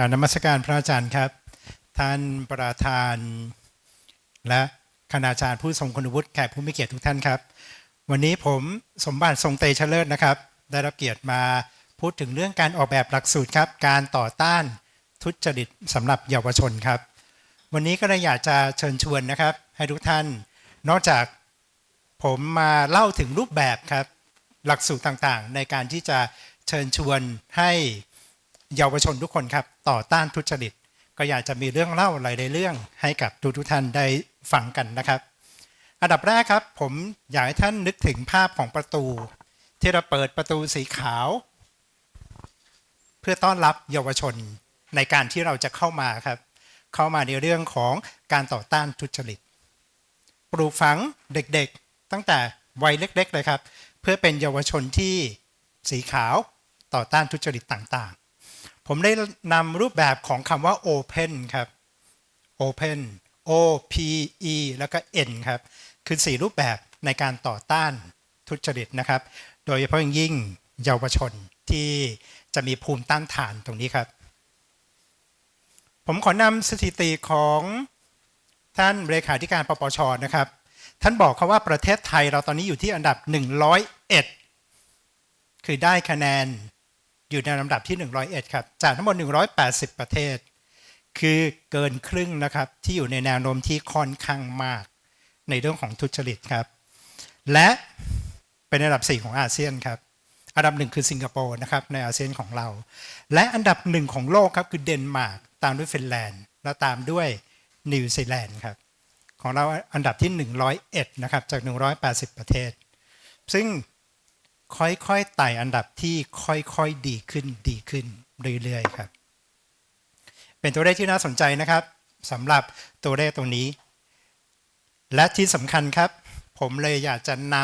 การนมัสการพระอาจารย์ครับ ท่านประธาน และคณาจารย์ผู้ทรงคุณวุฒิแขกผู้มีเกียรติทุกท่านครับ วันนี้ผมสมบัติทรงเตชเลิศนะครับ ได้รับเกียรติมาพูดถึงเรื่องการออกแบบหลักสูตรครับ การต่อต้านทุจริตสำหรับเยาวชนครับ วันนี้ก็เลยอยากจะเชิญชวนนะครับ ให้ทุกท่าน นอกจากผมมาเล่าถึงรูปแบบครับ หลักสูตรต่างๆ ในการที่จะเชิญชวนให้เยาวชนทุกคนครับ ต่อต้านทุจริต ก็อยากจะมีเรื่องเล่าหลายๆเรื่องให้กับทุกทุกๆท่านได้ฟังกันนะครับ อันดับแรกครับผมอยากให้ท่านนึกถึงภาพของประตู ที่เราเปิดประตูสีขาว เพื่อต้อนรับเยาวชนในการที่เราจะเข้ามาครับ เข้ามาในเรื่องของการต่อต้านทุจริต ปลูกฝังเด็กๆ ตั้งแต่วัยเล็กๆเลยครับ เพื่อเป็นเยาวชนที่สีขาวต่อต้านทุจริตต่างๆ ผมได้นำรูปแบบของคำว่า Open ครับ Open O P E แล้วก็ N ครับ คือ 4 รูปแบบในการต่อต้านทุจริตนะครับ โดยเฉพาะยิ่งเยาวชนที่จะมีภูมิต้านทานตรงนี้ครับ ผมขอนำสถิติของท่านเลขาธิการปปชนะครับ ท่านบอกเขาว่าประเทศไทยเราตอนนี้อยู่ที่อันดับ 101 คือได้คะแนน อยู่ในลำดับที่ 101 ครับ จากทั้งหมด 180 ประเทศ คือเกินครึ่งนะครับที่อยู่ในแนวโน้มที่ค่อนข้างมาก ในเรื่องของทุจริตครับ และเป็นอันดับ 4 ของอาเซียนครับ อันดับหนึ่งคือสิงคโปร์นะครับในอาเซียนของเรา และอันดับหนึ่งของโลกครับคือเดนมาร์กตามด้วยฟินแลนด์และตามด้วยนิวซีแลนด์ครับของเราอันดับที่ 101 นะครับจาก 180 ประเทศ ซึ่ง ค่อยๆไต่อันดับที่ค่อยๆดีขึ้นดีขึ้นเรื่อยๆครับ เป็นตัวเลขที่น่าสนใจนะครับสำหรับตัวเลขตรงนี้ และที่สำคัญครับ ผมเลยอยากจะน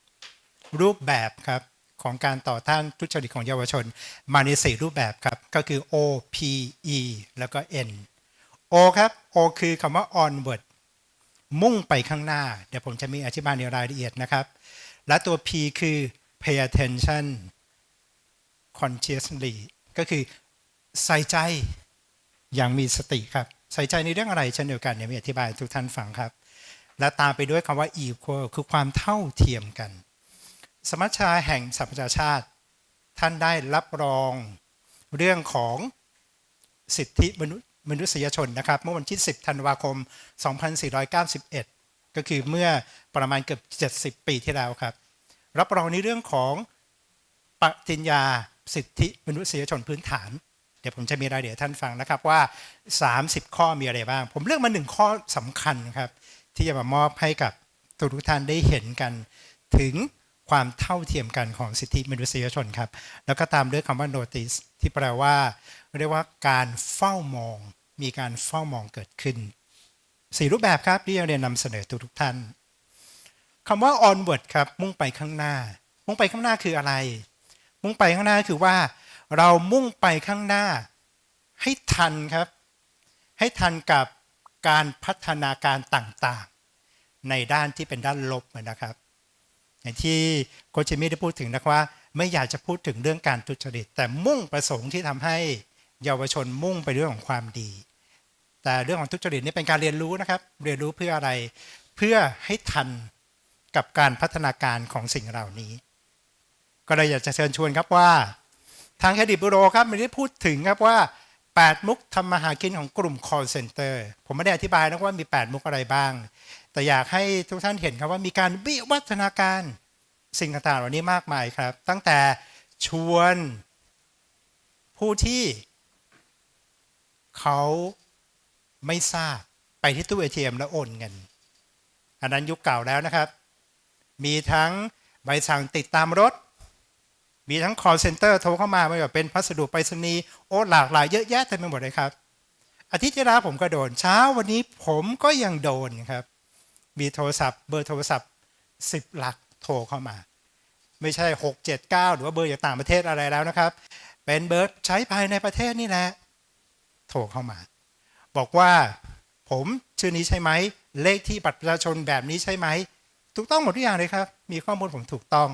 ำรูปแบบครับของการต่อต้านทุจริตของเยาวชน มาในสี่รูปแบบครับ ก็คือ O P E แล้วก็ N O ครับ O คือคำว่า onward มุ่งไปข้างหน้า เดี๋ยวผมจะมีอธิบายในรายละเอียดนะครับ และตัว P คือ pay attention consciously ก็คือใส่ใจอย่างมีสติครับ ใส่ใจในเรื่องอะไรเช่นเดียวกันเนี่ยมีอธิบายทุกท่านฟังครับ และตามไปด้วยคำว่า equal คือความเท่าเทียมกัน สมัชชาแห่งสหประชาชาติ ท่านได้รับรองเรื่องของสิทธิมนุษย์มนุษยชนนะครับ เมื่อวันที่ 10 ธันวาคม 2491 ก็คือเมื่อประมาณเกือบ 70 ปีที่แล้วครับ รับรองในเรื่องของปฏิญญาสิทธิมนุษยชนพื้นฐาน เดี๋ยวผมจะมีรายละเอียดท่านฟังนะครับว่า 30 ข้อมีอะไรบ้าง ผมเลือกมาหนึ่งข้อสำคัญครับ ที่จะมามอบให้กับทุกท่านได้เห็นกัน ถึงความเท่าเทียมกันของสิทธิมนุษยชนครับ แล้วก็ตามด้วยคำว่า notice ที่แปลว่า เรียกว่าการเฝ้ามอง มีการเฝ้ามองเกิดขึ้นสี่รูปแบบครับที่เราเรียนนำเสนอทุกทุกท่าน คำว่า onward ครับ มุ่งไปข้างหน้า มุ่งไปข้างหน้าคืออะไร มุ่งไปข้างหน้าคือว่า เรามุ่งไปข้างหน้า ให้ทันครับ ให้ทันกับการพัฒนาการต่างๆ ในด้านที่เป็นด้านลบนะครับ อย่างที่โคชเชมี่ได้พูดถึงนะว่า ไม่อยากจะพูดถึงเรื่องการทุจริต แต่มุ่งประสงค์ที่ทำให้เยาวชนมุ่งไปเรื่องของความดี แต่เรื่องของทุจริตนี่เป็นการเรียนรู้นะครับ เรียนรู้เพื่ออะไร เพื่อให้ทัน กับการพัฒนาการของสิ่งเหล่านี้ ก็เลยอยากจะเชิญชวนครับว่า ทางเครดิตบูโรครับไม่ได้พูดถึงครับว่า 8 มุกทำมาหากินของกลุ่ม call center ผมไม่ได้อธิบายนะว่ามี 8 มุกอะไรบ้าง แต่อยากให้ทุกท่านเห็นครับว่ามีการวิวัฒนาการสิ่งต่างๆเหล่านี้มากมายครับ ตั้งแต่ชวนผู้ที่เขาไม่ทราบไปที่ตู้ ATM แล้วโอนเงิน อันนั้นยุคเก่าแล้วนะครับ มีทั้งใบสั่งติดตามรถ มีทั้ง call center โทรเข้ามาไม่ว่าเป็นพัสดุไปรษณีย์โอ้หลากหลายเยอะแยะเต็มไปหมดเลยครับ อาทิตย์ที่แล้วผมก็โดน เช้าวันนี้ผมก็ยังโดนครับ มีโทรศัพท์เบอร์โทรศัพท์ 10 หลักโทรเข้ามา ไม่ใช่ 6 7 9 หรือว่าเบอร์จากต่างประเทศอะไรแล้วนะครับ เป็นเบอร์ใช้ภายในประเทศนี่แหละโทรเข้ามา บอกว่าผมชื่อนี้ใช่ไหมเลขที่บัตรประชาชนแบบนี้ใช่ไหม ถูกต้องหมดทุกอย่างเลยครับ มีข้อมูลผมถูกต้อง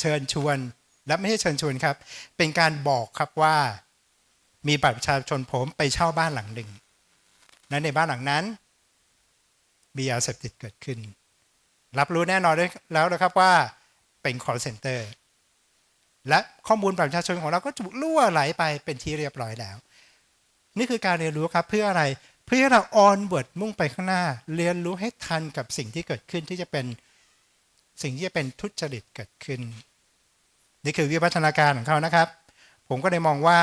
เชิญชวน และไม่ใช่เชิญชวนครับ เป็นการบอกครับว่า มีบัตรประชาชนผมไปเช่าบ้านหลังหนึ่งนั้นในบ้านหลังนั้น มียาเสพติดเกิดขึ้น รับรู้แน่นอนแล้วนะครับว่าเป็น call center และข้อมูลบัตรประชาชนของเราก็ถูกล่วไหลไปเป็นที่เรียบร้อยแล้ว นี่คือการเรียนรู้ครับเพื่ออะไร เพื่อเราออนเวิร์ดมุ่งไปข้างหน้า เรียนรู้ให้ทันกับสิ่งที่เกิดขึ้นที่จะเป็นสิ่งที่จะเป็นทุจริตเกิดขึ้น นี่คือวิวัฒนาการของเขานะครับ ผมก็เลยมองว่า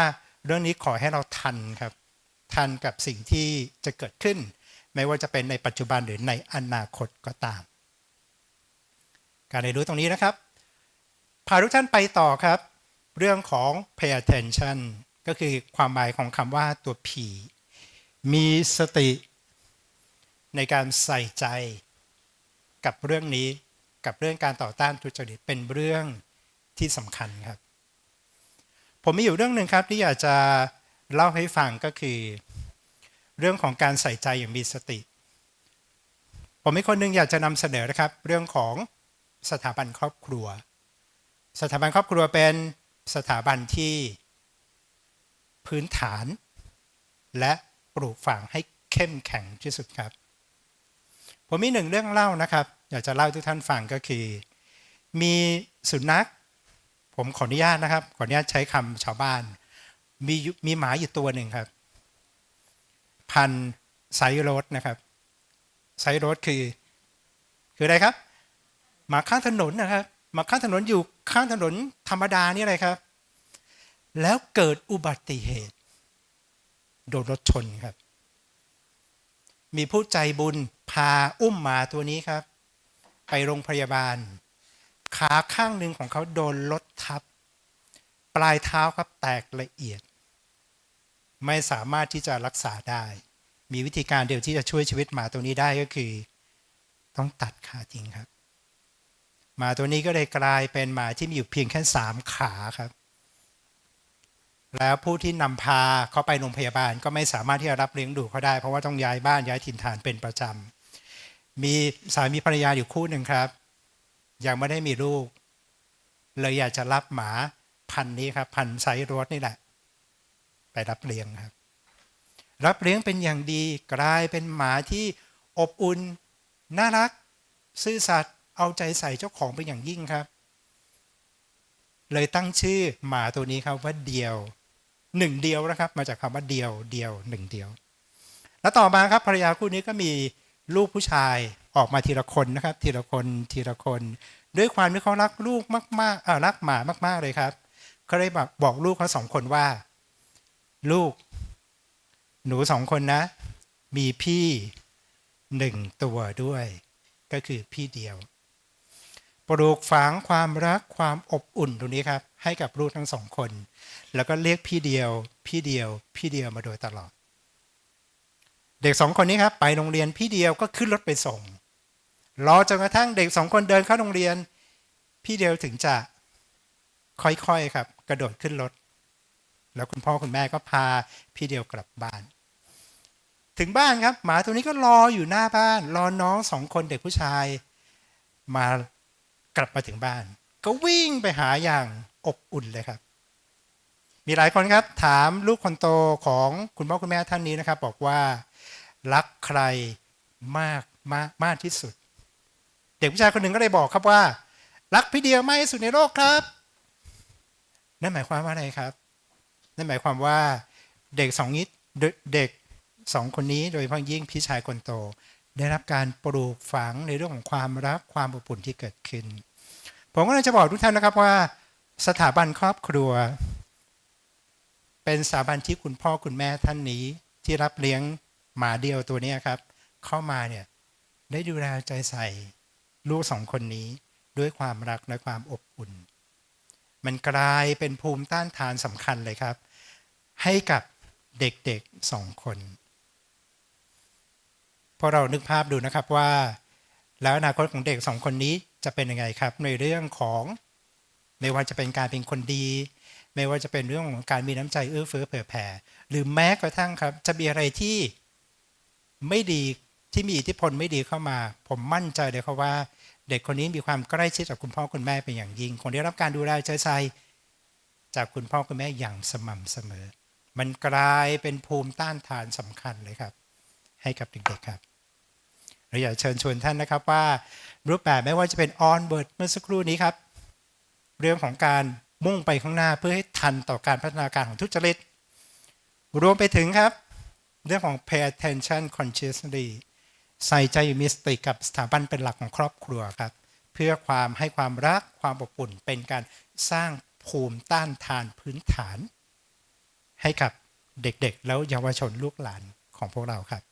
เรื่องนี้ขอให้เราทันครับ ทันกับสิ่งที่จะเกิดขึ้น ไม่ว่าจะเป็นในปัจจุบันหรือในอนาคตก็ตาม การเรียนรู้ตรงนี้นะครับพาทุกท่านไปต่อครับ เรื่องของ pay attention ก็คือความหมายของคำว่าตัว P มีสติในการใส่ใจกับเรื่องนี้กับเรื่องการต่อต้านทุจริตเป็นเรื่องที่สำคัญครับ ผมมีอยู่เรื่องหนึ่งครับที่อยากจะเล่าให้ฟังก็คือ เรื่องของการใส่ใจอย่างมีสติ ผมมีคนหนึ่งอยากจะนำเสนอนะครับ เรื่องของสถาบันครอบครัว สถาบันครอบครัวเป็นสถาบันที่พื้นฐาน และ ปลูกฝังให้เข้มแข็งที่สุดครับ ผมมีหนึ่งเรื่องเล่านะครับ อยากจะเล่าทุกท่านฟังก็คือ มีสุนัข ผมขออนุญาตนะครับ ขออนุญาตใช้คำชาวบ้าน มีมีหมาอยู่ตัวหนึ่งครับ พันไซโรสนะครับ ไซโรสคือ คืออะไรครับ หมาข้างถนนนะครับ หมาข้างถนนอยู่ข้างถนนธรรมดานี่อะไรครับ แล้วเกิดอุบัติเหตุ โดนรถชนครับ มีผู้ใจบุญพาอุ้มหมาตัวนี้ครับ ไปโรงพยาบาล ขาข้างหนึ่งของเขาโดนรถทับ ปลายเท้าครับแตกละเอียด ไม่สามารถที่จะรักษาได้ มีวิธีการเดียวที่จะช่วยชีวิตหมาตัวนี้ได้ก็คือ ต้องตัดขาทิ้งครับหมาตัวนี้ก็เลยกลายเป็นหมาที่มีอยู่เพียงแค่สามขาครับ แล้วผู้ที่นำพาเขาไปโรงพยาบาลก็ไม่สามารถที่จะรับเลี้ยงดูเขาได้ เพราะว่าต้องย้ายบ้านย้ายถิ่นฐานเป็นประจำมีสามีภรรยาอยู่คู่หนึ่งครับ ยังไม่ได้มีลูก เลยอยากจะรับหมาพันนี้ครับ พันไซรสนี่แหละ ไปรับเลี้ยงครับ รับเลี้ยงเป็นอย่างดีกลายเป็นหมาที่อบอุ่นน่ารัก ซื่อสัตย์เอาใจใส่เจ้าของเป็นอย่างยิ่งครับ เลยตั้งชื่อหมาตัวนี้ครับว่าเดียว หนึ่งเดียวนะครับ มาจากคำว่าเดียวเดียวหนึ่งเดียว แล้วต่อมาครับภรรยาคู่นี้ก็มีลูกผู้ชายออกมาทีละคนนะครับ ทีละคนทีละคน ด้วยความที่เขารักลูกมากๆเออรักหมามาก ๆเลยครับเขาเลยบอกลูกเขาสองคนว่า ลูก หนูสองคนนะ มีพี่หนึ่งตัวด้วย ก็คือพี่เดียวปลูกฝังความรักความอบอุ่นตรงนี้ครับ ให้กับลูกทั้งสองคน แล้วก็เรียกพี่เดียว พี่เดียว พี่เดียวมาโดยตลอด เด็กสองคนนี้ครับไปโรงเรียนพี่เดียวก็ขึ้นรถไปส่งรอจนกระทั่งเด็กสองคนเดินเข้าโรงเรียน พี่เดียวถึงจะค่อยๆครับ กระโดดขึ้นรถ แล้วคุณพ่อคุณแม่ก็พาพี่เดียวกลับบ้าน ถึงบ้านครับ หมาตัวนี้ก็รออยู่หน้าบ้าน รอน้องสองคนเด็กผู้ชาย มากลับมาถึงบ้าน ก็วิ่งไปหาอย่างอบอุ่นเลยครับ มีหลายคนครับถามลูกคนโตของคุณพ่อคุณแม่ท่านนี้นะครับ บอกว่ารักใครมากมากมากที่สุด เด็กผู้ชายคนหนึ่งก็เลยบอกครับว่า รักพี่เดียวมากที่สุดในโลกครับ นั่นหมายความว่าอะไรครับ นั่นหมายความว่าเด็กสองนี้เด็กสองคนนี้โดยเฉพาะยิ่งพี่ชายคนโต ได้รับการปลูกฝังในเรื่องของความรักความอบอุ่นที่เกิดขึ้น ผมก็เลยจะบอกทุกท่านนะครับว่า สถาบันครอบครัว เป็นสถาบันที่คุณพ่อคุณแม่ท่านนี้ที่รับเลี้ยงหมาเดียวตัวนี้ครับ เข้ามาเนี่ยได้ดูแลใจใส่ลูกสองคนนี้ด้วยความรักและความอบอุ่น มันกลายเป็นภูมิต้านทานสำคัญเลยครับ ให้กับเด็กๆสองคนพอเรานึกภาพดูนะครับว่า แล้วอนาคตของเด็กสองคนนี้จะเป็นยังไงครับ ในเรื่องของไม่ว่าจะเป็นการเป็นคนดี ไม่ว่าจะเป็นเรื่องของการมีน้ำใจเอื้อเฟื้อเผื่อแผ่ หรือแม้กระทั่งครับ จะมีอะไรที่ไม่ดีที่มีอิทธิพลไม่ดีเข้ามา ผมมั่นใจเลยครับว่า เด็กคนนี้มีความใกล้ชิดกับคุณพ่อคุณแม่เป็นอย่างยิ่งคงได้รับการดูแลใจใส่จากคุณพ่อคุณแม่อย่างสม่ำเสมอ มันกลายเป็นภูมิต้านทานสำคัญเลยครับ ให้กับเด็กๆครับเราอยากเชิญชวนท่านนะครับว่ารูปแบบไม่ว่าจะเป็นออนเบิร์ดเมื่อสักครู่นี้ครับ เรื่องของการ มุ่งไปข้างหน้าเพื่อให้ทันต่อการพัฒนาการของทุจริต รวมไปถึงครับ เรื่องของ pay attention consciously ใส่ใจมีสติกับสถาบันเป็นหลักของครอบครัวครับ เพื่อความให้ความรักความอบอุ่นเป็นการสร้างภูมิต้านทานพื้นฐาน ให้กับเด็กๆ แล้วเยาวชนลูกหลานของพวกเราครับ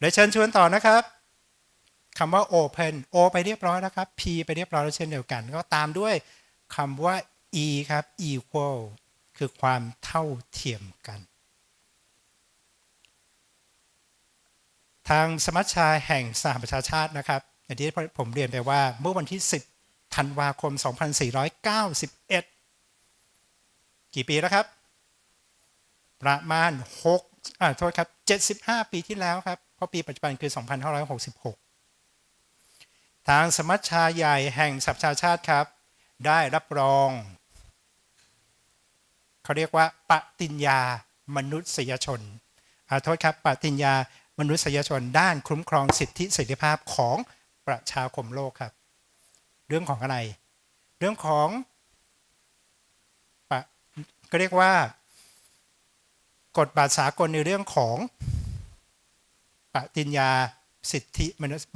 และเชิญชวนต่อนะครับ คำว่า open o ไปเรียบร้อยแล้วครับ p ไปเรียบร้อยแล้วเช่นเดียวกัน ก็ตามด้วยคำว่า e ครับ equal คือความเท่าเทียมกัน ทางสมัชชาแห่งสหประชาชาตินะครับอย่างที่ผมเรียนไปว่าเมื่อวันที่ 10 ธันวาคม 2491 กี่ปีแล้วครับ ประมาณ6อ่าโทษครับ 75 ปีที่แล้วครับ เพราะปีปัจจุบันคือ 2566 ทางสมัชชาใหญ่แห่งสหประชาชาติครับ ได้รับรอง เขาเรียกว่าปฏิญญามนุษยชนอาโทษครับปฏิญญามนุษยชนด้านคุ้มครองสิทธิเสรีภาพของประชาคมโลกครับ เรื่องของอะไร เรื่องของปะก็เรียกว่ากฎบาทสากลในเรื่องของปฏิญญา สิทธิ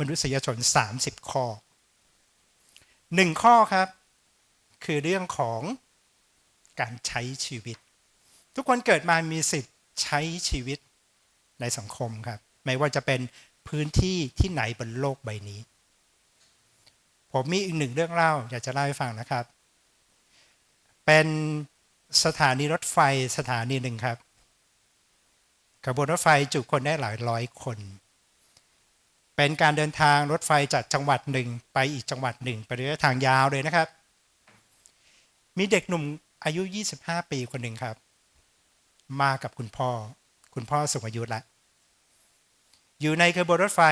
มนุษยชน 30 ข้อหนึ่งข้อครับ คือเรื่องของการใช้ชีวิต ทุกคนเกิดมามีสิทธิ์ใช้ชีวิตในสังคมครับ ไม่ว่าจะเป็นพื้นที่ที่ไหนบนโลกใบนี้ ผมมีอีกหนึ่งเรื่องเล่า อยากจะเล่าให้ฟังนะครับ เป็นสถานีรถไฟสถานีหนึ่งครับขบวนรถไฟจุคนได้หลายร้อยคน เป็นการเดินทางรถไฟจากจังหวัดหนึ่งไปอีกจังหวัดหนึ่งไประยะทางยาวเลยนะครับ มีเด็กหนุ่มอายุ 25 ปีคนหนึ่งครับ มากับคุณพ่อ คุณพ่อสูงอายุแล้วอยู่ในขบวนรถไฟ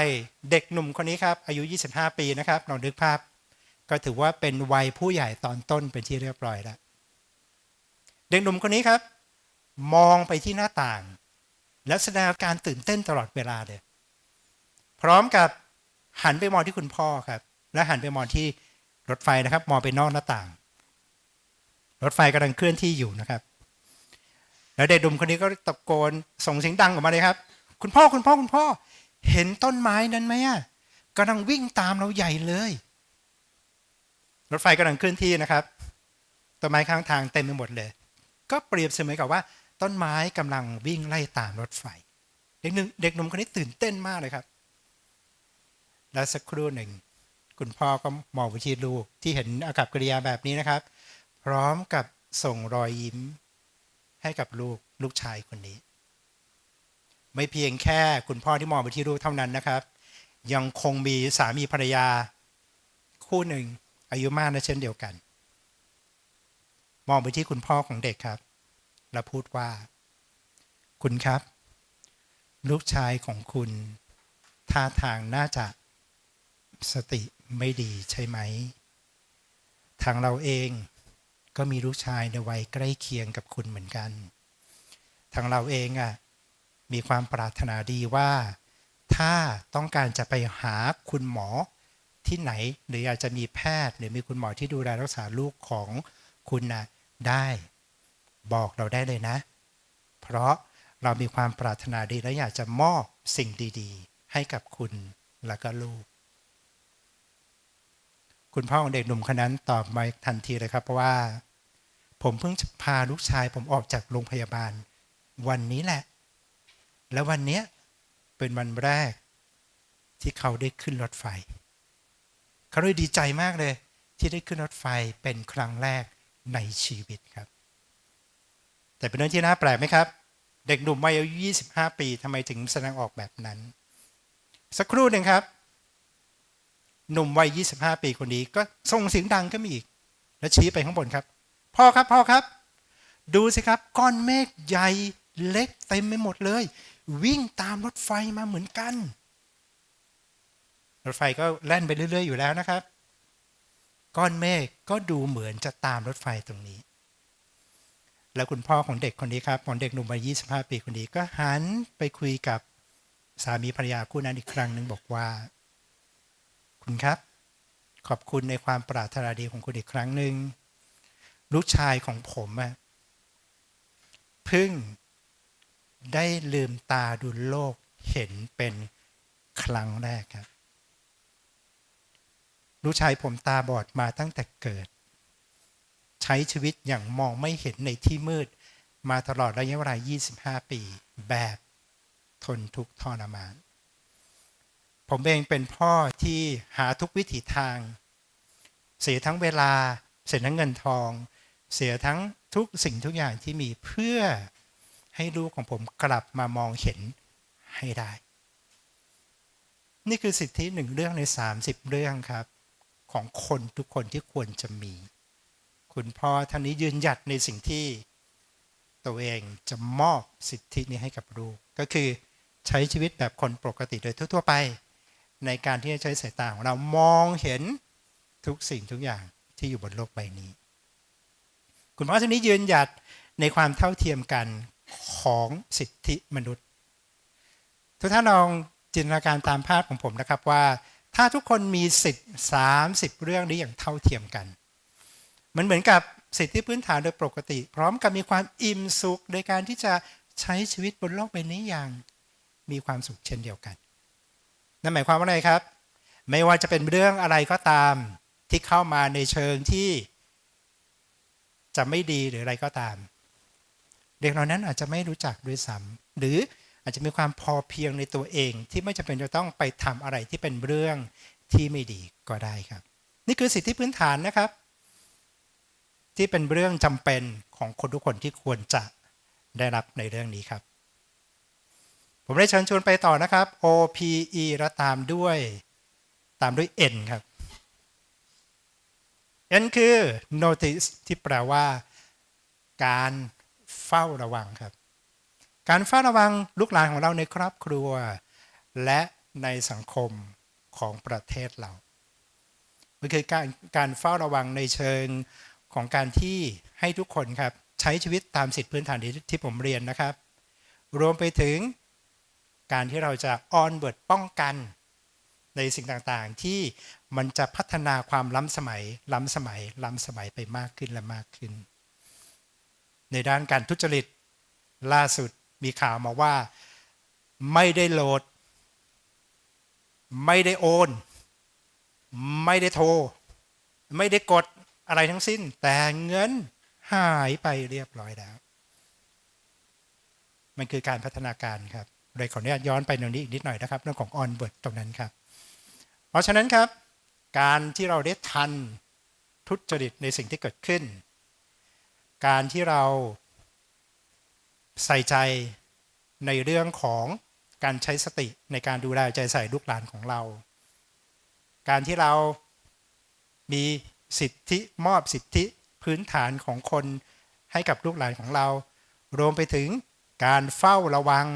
เด็กหนุ่มคนนี้ครับ อายุ 25 ปีนะครับลองนึกภาพ ก็ถือว่าเป็นวัยผู้ใหญ่ตอนต้นเป็นที่เรียบร้อยแล้วเด็กหนุ่มคนนี้ครับ มองไปที่หน้าต่าง และแสดงอาการตื่นเต้นตลอดเวลาเลย พร้อมกับหันไปมองที่คุณพ่อครับ และหันไปมองที่รถไฟนะครับ มองไปนอกหน้าต่าง รถไฟกำลังเคลื่อนที่อยู่นะครับ แล้วเด็กหนุ่มคนนี้ก็ตะโกนส่งเสียงดังออกมาเลยครับ คุณพ่อคุณพ่อคุณพ่อ เห็นต้นไม้นั้นไหมอะกำลังวิ่งตามเราใหญ่เลย รถไฟกำลังเคลื่อนที่นะครับต้นไม้ข้างทางเต็มไปหมดเลย ก็เปรียบเสมือนกับว่า ต้นไม้กำลังวิ่งไล่ตามรถไฟ เด็กหนึ่งเด็กหนุ่มคนนี้ตื่นเต้นมากเลยครับ แล้วสักครู่หนึ่ง คุณพ่อก็มองไปที่ลูกที่เห็นอากับกิริยาแบบนี้นะครับ พร้อมกับส่งรอยยิ้ม ให้กับลูกลูกชายคนนี้ ไม่เพียงแค่คุณพ่อที่มองไปที่ลูกเท่านั้นนะครับ ยังคงมีสามีภรรยา คู่หนึ่ง อายุมากนะเช่นเดียวกัน มองไปที่คุณพ่อของเด็กครับ แล้วพูดว่า คุณครับ ลูกชายของคุณท่าทางน่าจะ สติไม่ดีใช่ไหม ทางเราเองก็มีลูกชายในวัยใกล้เคียงกับคุณเหมือนกัน ทางเราเองอะ่ะมีความปรารถนาดีว่า ถ้าต้องการจะไปหาคุณหมอที่ไหน หรืออยากจะมีแพทย์ หรือมีคุณหมอที่ดูแลรักษาลูกของคุณนะได้ บอกเราได้เลยนะ เพราะเรามีความปรารถนาดีและอยากจะมอบสิ่งดี ๆ ให้กับคุณและก็ลูก คุณพ่อของเด็กหนุ่มคนนั้นตอบมาทันทีเลยครับ เพราะว่า ผมเพิ่งพาลูกชาย ผมออกจากโรงพยาบาล วันนี้แหละ แล้ววันนี้เป็นวันแรก ที่เขาได้ขึ้นรถไฟ เขาเลยดีใจมากเลย ที่ได้ขึ้นรถไฟเป็นครั้งแรกในชีวิตครับ แต่เป็นเรื่องที่น่าแปลกไหมครับ เด็กหนุ่มวัยอายุ 25 ปีทำไมถึงแสดงออกแบบนั้น สักครู่หนึ่งครับ หนุ่มวัย 25 ปีคนนี้ก็ส่งเสียงดังขึ้นมาอีก แล้วชี้ไปข้างบนครับ พ่อครับพ่อครับ ดูสิครับ ก้อนเมฆใหญ่เล็กเต็มไปหมดเลย วิ่งตามรถไฟมาเหมือนกัน รถไฟก็แล่นไปเรื่อย ๆ อยู่แล้วนะครับ ก้อนเมฆก็ดูเหมือนจะตามรถไฟตรงนี้ แล้วคุณพ่อของเด็กคนนี้ครับของเด็กหนุ่มวัย 25 ปีคนนี้ก็หันไปคุยกับสามีภรรยาคู่นั้นอีกครั้งหนึ่งบอกว่า คุณครับ ขอบคุณในความปรารถนาดีของคุณอีกครั้งหนึ่งลูกชายของผมอะพิ่งได้ลืมตาดูโลกเห็นเป็นครั้งแรกครับลูกชายผมตาบอดมาตั้งแต่เกิด ใช้ชีวิตอย่างมองไม่เห็นในที่มืด มาตลอดระยะเวลา 25 ปี แบบทนทุกข์ทรมาน ผมเองเป็นพ่อที่หาทุกวิถีทาง เสียทั้งเวลา เสียทั้งเงินทอง เสียทั้งทุกสิ่งทุกอย่างที่มีเพื่อให้ลูกของผมกลับมามองเห็นให้ได้ นี่คือสิทธิหนึ่งเรื่องใน 30 เรื่องครับ ของคนทุกคนที่ควรจะมี คุณพ่อท่านนี้ยืนหยัดในสิ่งที่ ตัวเองจะมอบสิทธินี้ให้กับลูกก็คือใช้ชีวิตแบบคนปกติโดยทั่วๆไป ในการที่จะใช้สายตาของเรามองเห็นทุกสิ่งทุกอย่างที่อยู่บนโลกใบนี้ คุณพ่อท่านนี้ยืนหยัดในความเท่าเทียมกันของสิทธิมนุษย์ ทุกท่านลองจินตนาการตามภาพของผมนะครับว่า ถ้าทุกคนมีสิทธิ์ 30 เรื่องนี้อย่างเท่าเทียมกัน มันเหมือนกับสิทธิพื้นฐานโดยปกติ พร้อมกับมีความอิ่มสุขในการที่จะใช้ชีวิตบนโลกใบนี้อย่างมีความสุขเช่นเดียวกัน นั่นหมายความว่าอะไรครับ ไม่ว่าจะเป็นเรื่องอะไรก็ตามที่เข้ามาในเชิงที่จะไม่ดีหรืออะไรก็ตาม เด็กเหล่านั้นอาจจะไม่รู้จักด้วยซ้ำหรืออาจจะมีความพอเพียงในตัวเอง ที่ไม่จำเป็นจะต้องไปทำอะไรที่เป็นเรื่องที่ไม่ดีก็ได้ครับ นี่คือสิทธิพื้นฐานนะครับ ที่เป็นเรื่องจำเป็นของคนทุกคนที่ควรจะได้รับในเรื่องนี้ครับ ผมได้เชิญชวนไปต่อนะครับ OPE และตามด้วย ตามด้วย N ครับ N คือ notice ที่แปลว่า การเฝ้าระวังครับ การเฝ้าระวังลูกหลานของเราในครอบครัว และในสังคมของประเทศเรามันคือการการเฝ้าระวังในเชิงของการที่ให้ทุกคนครับ ใช้ชีวิตตามสิทธิพื้นฐานที่ที่ผมเรียนนะครับ รวมไปถึง การที่เราจะออนเบิร์ดป้องกัน ในสิ่งต่างๆ ที่มันจะพัฒนาความล้ำสมัย ล้ำสมัย ล้ำสมัยไปมากขึ้นและมากขึ้น ในด้านการทุจริต ล่าสุดมีข่าวมาว่า ไม่ได้โหลด ไม่ได้โอน ไม่ได้โทร ไม่ได้กดอะไรทั้งสิ้น แต่เงินหายไปเรียบร้อยแล้ว มันคือการพัฒนาการครับ เลยขออนุญาตย้อนไปตรงนี้อีกนิดหน่อยนะครับเรื่องของออนเบิร์ดตรงนั้นครับ เพราะฉะนั้นครับ การที่เราได้ทันทุจริตในสิ่งที่เกิดขึ้น การที่เราใส่ใจในเรื่องของการใช้สติในการดูแลใจใส่ลูกหลานของเรา การที่เรามีสิทธิมอบสิทธิพื้นฐานของคนให้กับลูกหลานของเรา รวมไปถึงการเฝ้าระวัง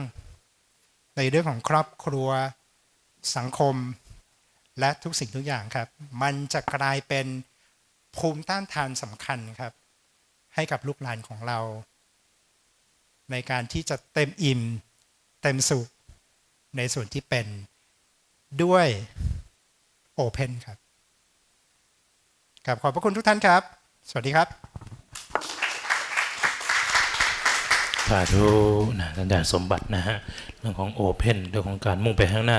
ในเรื่องของครอบครัวสังคม และทุกสิ่งทุกอย่างครับ มันจะกลายเป็นภูมิต้านทานสำคัญครับ ให้กับลูกหลานของเรา ในการที่จะเต็มอิ่ม เต็มสุขในส่วนที่เป็นด้วยโอเพนครับกับขอบพระคุณทุกท่านครับ สวัสดีครับาธุนะท่านอาจารย์สมบัตินะฮะเรื่องของโอเพนเรื่องของการมุ่งไปข้างหน้า